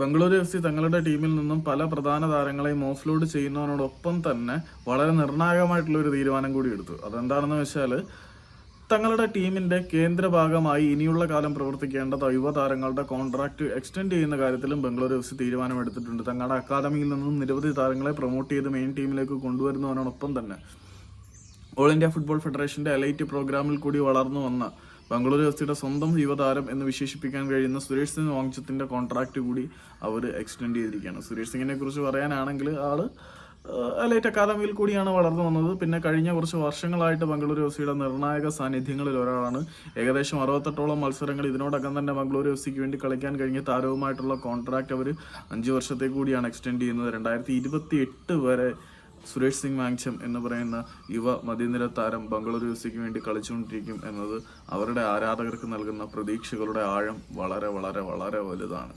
Bengaluru F C തങ്ങളുടെ ടീമിൽ നിന്നും പല പ്രധാന താരങ്ങളെയും ഓഫ്ലോഡ് ചെയ്യുന്നതിനോടൊപ്പം തന്നെ വളരെ നിർണായകമായിട്ടുള്ള ഒരു തീരുമാനം കൂടി എടുത്തു. അതെന്താണെന്ന് വെച്ചാൽ തങ്ങളുടെ ടീമിന്റെ കേന്ദ്രഭാഗമായി ഇനിയുള്ള കാലം പ്രവർത്തിക്കേണ്ട യുവതാരങ്ങളുടെ കോൺട്രാക്ട് എക്സ്റ്റെൻഡ് ചെയ്യുന്ന കാര്യത്തിലും ബംഗളൂരു എഫ് സി തീരുമാനമെടുത്തിട്ടുണ്ട്. തങ്ങളുടെ അക്കാദമിയിൽ നിന്നും നിരവധി താരങ്ങളെ പ്രൊമോട്ട് ചെയ്ത് മെയിൻ ടീമിലേക്ക് കൊണ്ടുവരുന്നതിനോടൊപ്പം തന്നെ ഓൾ ഇന്ത്യ ഫുട്ബോൾ ഫെഡറേഷന്റെ എലൈറ്റ് പ്രോഗ്രാമിൽ കൂടി വളർന്നു വന്ന ബംഗളൂരു എഫ് സിയുടെ സ്വന്തം യുവതാരം എന്ന് വിശേഷിപ്പിക്കാൻ കഴിയുന്ന സുരേഷ് സിംഗ് വാങ്ചത്തിന്റെ കോൺട്രാക്ട് കൂടി അവർ എക്സ്റ്റെൻഡ് ചെയ്തിരിക്കുകയാണ്. സുരേഷ് സിംഗിനെ കുറിച്ച് പറയാനാണെങ്കിൽ ആൾ ലൈറ്റ് അക്കാദമിയിൽ കൂടിയാണ് വളർന്നു വന്നത്. പിന്നെ കഴിഞ്ഞ കുറച്ച് വർഷങ്ങളായിട്ട് ബംഗളൂരു എഫ് സിയുടെ നിർണായക സാന്നിധ്യങ്ങളിൽ ഒരാളാണ്. ഏകദേശം അറുപത്തെട്ടോളം മത്സരങ്ങൾ ഇതിനോടകം തന്നെ ബംഗളൂരു എഫ് സിക്ക് വേണ്ടി കളിക്കാൻ കഴിഞ്ഞ താരവുമായിട്ടുള്ള കോൺട്രാക്ട് അവർ അഞ്ച് വർഷത്തേക്ക് കൂടിയാണ് എക്സ്റ്റെൻഡ് ചെയ്യുന്നത്. രണ്ടായിരത്തി വരെ സുരേഷ് സിംഗ് വാങ്ചം എന്ന് പറയുന്ന യുവ മധ്യനിര താരം ബംഗളൂരു എഫ് സിക്ക് വേണ്ടി കളിച്ചുകൊണ്ടിരിക്കും എന്നത് അവരുടെ ആരാധകർക്ക് നൽകുന്ന പ്രതീക്ഷകളുടെ ആഴം വളരെ വളരെ വളരെ വലുതാണ്.